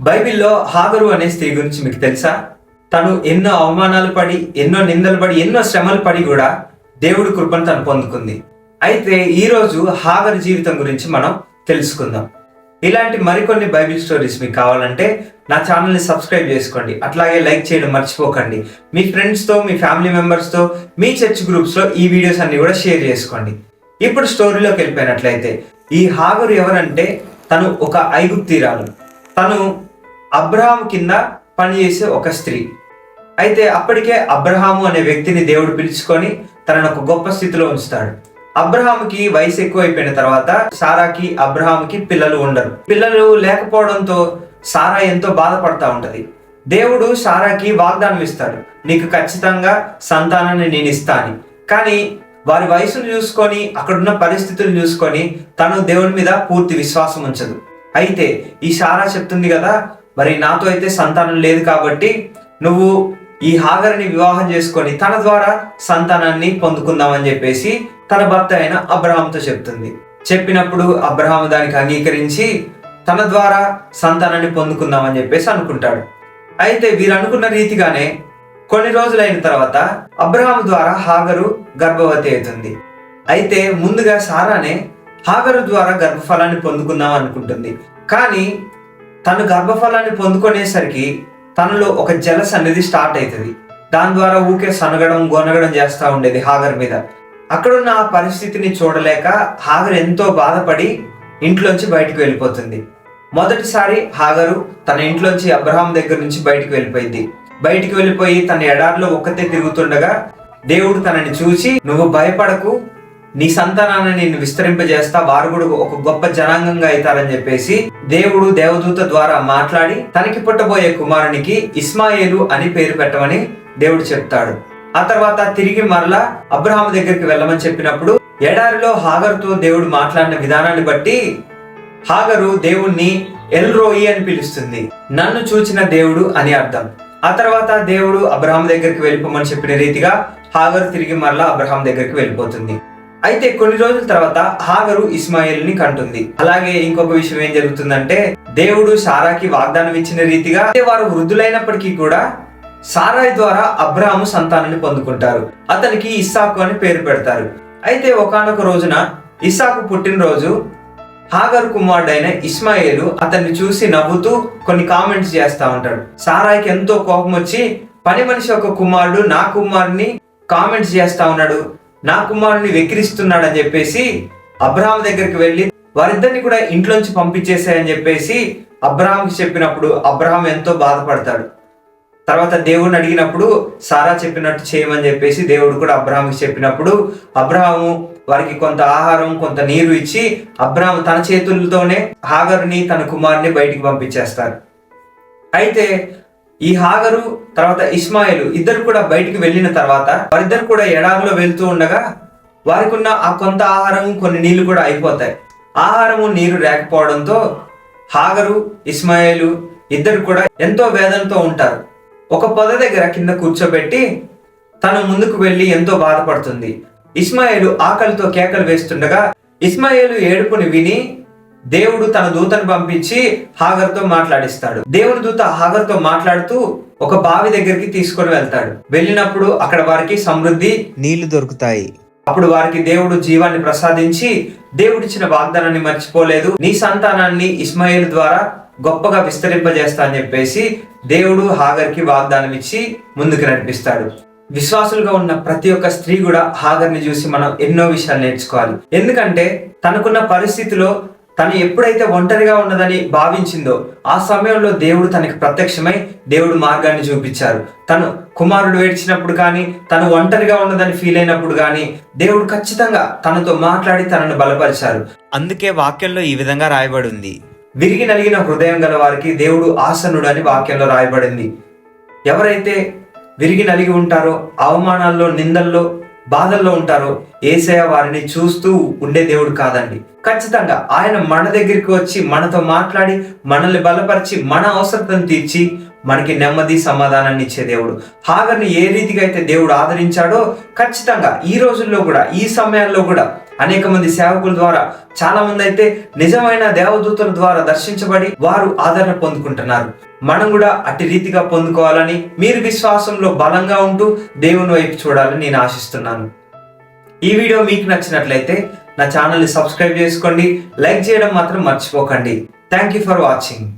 బైబిల్లో హాగరు అనే స్త్రీ గురించి మీకు తెలుసా? తను ఎన్నో అవమానాలు పడి ఎన్నో నిందలు పడి ఎన్నో శ్రమలు పడి కూడా దేవుడి కృపను తను పొందుకుంది. అయితే ఈరోజు రోజు హాగరు జీవితం గురించి మనం తెలుసుకుందాం. ఇలాంటి మరికొన్ని బైబిల్ స్టోరీస్ మీకు కావాలంటే నా ఛానల్ని సబ్స్క్రైబ్ చేసుకోండి. అట్లాగే లైక్ చేయడం మర్చిపోకండి. మీ ఫ్రెండ్స్తో మీ ఫ్యామిలీ మెంబర్స్తో మీ చర్చ్ గ్రూప్స్లో ఈ వీడియోస్ అన్ని కూడా షేర్ చేసుకోండి. ఇప్పుడు స్టోరీలోకి వెళ్ళిపోయినట్లయితే ఈ హాగరు ఎవరంటే తను ఒక ఐగుప్తీరాలు. తను అబ్రహాం కింద పనిచేసే ఒక స్త్రీ. అయితే అప్పటికే అబ్రహాము అనే వ్యక్తిని దేవుడు పిలుచుకొని తనను ఒక గొప్ప స్థితిలో ఉంచుతాడు. అబ్రహాంకి వయసు ఎక్కువైపోయిన తర్వాత సారాకి అబ్రహాంకి పిల్లలు ఉండరు. పిల్లలు లేకపోవడంతో సారా ఎంతో బాధపడతా ఉంటది. దేవుడు సారాకి వాగ్దానం ఇస్తాడు. నీకు ఖచ్చితంగా సంతానాన్ని నేను ఇస్తాను. కానీ వారి వయసును చూసుకొని అక్కడున్న పరిస్థితులు చూసుకొని తను దేవుని మీద పూర్తి విశ్వాసం ఉంచదు. అయితే ఈ సారా చెప్తుంది కదా మరి నాతో అయితే సంతానం లేదు కాబట్టి నువ్వు ఈ హాగర్ని వివాహం చేసుకొని తన ద్వారా సంతానాన్ని పొందుకుందామని చెప్పేసి తన భర్త అయిన అబ్రహాంతో చెప్తుంది. చెప్పినప్పుడు అబ్రహాం దానికి అంగీకరించి తన ద్వారా సంతానాన్ని పొందుకుందామని చెప్పేసి అనుకుంటాడు. అయితే వీరు అనుకున్న రీతిగానే కొన్ని రోజులైన తర్వాత అబ్రహాం ద్వారా హాగరు గర్భవతి అవుతుంది. అయితే ముందుగా సారానే హాగరు ద్వారా గర్భఫలాన్ని పొందుకుందాం అనుకుంటుంది. కానీ తను గర్భఫలాన్ని పొందుకునేసరికి తనలో ఒక జలస్ అనేది స్టార్ట్ అవుతుంది. దాని ద్వారా ఊకే సనగడం గొనగడం చేస్తూ ఉండేది హాగర్ మీద. అక్కడున్న ఆ పరిస్థితిని చూడలేక హాగర్ ఎంతో బాధపడి ఇంట్లోంచి బయటకు వెళ్ళిపోతుంది. మొదటిసారి హాగరు తన ఇంట్లోంచి అబ్రహాం దగ్గర నుంచి బయటకు వెళ్ళిపోయింది. బయటికి వెళ్ళిపోయి తన ఎడారిలో ఒక్కతే తిరుగుతుండగా దేవుడు తనని చూసి నువ్వు భయపడకు నీ సంతానాన్ని నేను విస్తరింపజేస్తా వారు కూడా ఒక గొప్ప జనాంగంగా అవుతారని చెప్పేసి దేవుడు దేవదూత ద్వారా మాట్లాడి తనకి పుట్టబోయే కుమారునికి ఇస్మాయేలు అని పేరు పెట్టమని దేవుడు చెప్తాడు. ఆ తర్వాత తిరిగి మరలా అబ్రహాం దగ్గరికి వెళ్ళమని చెప్పినప్పుడు ఎడారిలో హాగర్తో దేవుడు మాట్లాడిన విధానాన్ని బట్టి హాగరు దేవుణ్ణి ఎల్ రోయి అని పిలుస్తుంది. నన్ను చూచిన దేవుడు అని అర్థం. ఆ తర్వాత దేవుడు అబ్రహాం దగ్గరికి వెళ్ళిపోమని చెప్పిన రీతిగా హాగర్ తిరిగి మరలా అబ్రహాం దగ్గరికి వెళ్ళిపోతుంది. అయితే కొన్ని రోజుల తర్వాత హాగరు ఇస్మాయిల్ని కంటుంది. అలాగే ఇంకొక విషయం ఏం జరుగుతుందంటే దేవుడు సారాకి వాగ్దానం ఇచ్చిన రీతిగా అంటే వారు వృద్ధులైనప్పటికీ కూడా సారాయి ద్వారా అబ్రాహాము సంతానాన్ని పొందుకుంటారు. అతనికి ఇస్సాకు అని పేరు పెడతారు. అయితే ఒకానొక రోజున ఇస్సాకు పుట్టినరోజు హాగర్ కుమారుడైన ఇస్మాయిలు అతన్ని చూసి నవ్వుతూ కొన్ని కామెంట్స్ చేస్తా ఉంటాడు. సారాయికి ఎంతో కోపం వచ్చి పని మనిషి ఒక కుమారుడు నా కుమారుని కామెంట్స్ చేస్తా ఉన్నాడు. నా కుమారుని వెక్కిరిస్తున్నాడని చెప్పేసి అబ్రహాం దగ్గరికి వెళ్ళి వారిద్దరిని కూడా ఇంట్లోంచి పంపించేసాయని చెప్పేసి అబ్రహాంకి చెప్పినప్పుడు అబ్రహాం ఎంతో బాధపడతాడు. తర్వాత దేవుడిని అడిగినప్పుడు సారా చెప్పినట్టు చేయమని చెప్పేసి దేవుడు కూడా అబ్రహాంకి చెప్పినప్పుడు అబ్రహాము వారికి కొంత ఆహారం కొంత నీరు ఇచ్చి అబ్రహాం తన చేతులతోనే హాగరుని తన కుమారుని బయటికి పంపించేస్తారు అయితే ఈ హాగరు తర్వాత ఇస్మాయిల్ ఇద్దరు కూడా బయటికి వెళ్ళిన తర్వాత వారిద్దరు కూడా ఎడారిలో వెళ్తూ ఉండగా వారికి ఉన్న ఆ కొంత ఆహారం కొన్ని నీళ్ళు కూడా అయిపోతాయి. ఆహారము నీరు లేకపోవడంతో హాగరు ఇస్మాయిలు ఇద్దరు కూడా ఎంతో వేదనతో ఉంటారు. ఒక పొద దగ్గర కింద కూర్చోబెట్టి తను ముందుకు వెళ్ళి ఎంతో బాధపడుతుంది. ఇస్మాయిలు ఆకలితో కేకలు వేస్తుండగా ఇస్మాయిలు ఏడుపుని విని దేవుడు తన దూతను పంపించి హాగర్తో మాట్లాడిస్తాడు. దేవుని దూత హాగర్తో మాట్లాడుతూ ఒక బావి దగ్గరికి తీసుకొని వెళ్తాడు. వెళ్ళినప్పుడు అక్కడ వారికి సమృద్ధి నీళ్ళు దొరుకుతాయి. అప్పుడు వారికి దేవుడు జీవాన్ని ప్రసాదించి దేవుడిచ్చిన వాగ్దానాన్ని మర్చిపోలేదు. నీ సంతానాన్ని ఇస్మాయిల్ ద్వారా గొప్పగా విస్తరింపజేస్తా అని చెప్పేసి దేవుడు హాగర్కి వాగ్దానం ఇచ్చి ముందుకు నడిపిస్తాడు. విశ్వాసులుగా ఉన్న ప్రతి ఒక్క స్త్రీ కూడా హాగర్ని చూసి మనం ఎన్నో విషయాలు నేర్చుకోవాలి. ఎందుకంటే తనకున్న పరిస్థితిలో తను ఎప్పుడైతే ఒంటరిగా ఉన్నదని భావించిందో ఆ సమయంలో దేవుడు తనకి ప్రత్యక్షమై దేవుడు మార్గాన్ని చూపించారు. తను కుమారుడు ఏడ్చినప్పుడు కానీ తను ఒంటరిగా ఉన్నదని ఫీల్ అయినప్పుడు కానీ దేవుడు ఖచ్చితంగా తనతో మాట్లాడి తనను బలపరిచారు. అందుకే వాక్యంలో ఈ విధంగా రాయబడి ఉంది విరిగి నలిగిన హృదయం గల వారికి దేవుడు ఆసనుడు అని వాక్యంలో రాయబడింది. ఎవరైతే విరిగి నలిగి ఉంటారో అవమానాల్లో నిందల్లో బాధల్లో ఉంటారో ఏసయ వారిని చూస్తూ ఉండే దేవుడు కాదండి. ఖచ్చితంగా ఆయన మన దగ్గరికి వచ్చి మనతో మాట్లాడి మనల్ని బలపరిచి మన అవసరతను తీర్చి మనకి నెమ్మది సమాధానాన్ని ఇచ్చే దేవుడు. హాగర్ని ఏ రీతిగా అయితే దేవుడు ఆదరించాడో ఖచ్చితంగా ఈ రోజుల్లో కూడా ఈ సమయాల్లో కూడా అనేక మంది సేవకుల ద్వారా చాలా మంది అయితే నిజమైన దేవదూతల ద్వారా దర్శించబడి వారు ఆదరణ పొందుకుంటున్నారు. మనం కూడా అట్టి రీతిగా పొందుకోవాలని మీరు విశ్వాసంలో బలంగా ఉంటూ దేవుని వైపు చూడాలని నేను ఆశిస్తున్నాను. ఈ వీడియో మీకు నచ్చినట్లయితే నా ఛానల్ని సబ్స్క్రైబ్ చేసుకోండి లైక్ చేయడం మాత్రం మర్చిపోకండి. Thank you for watching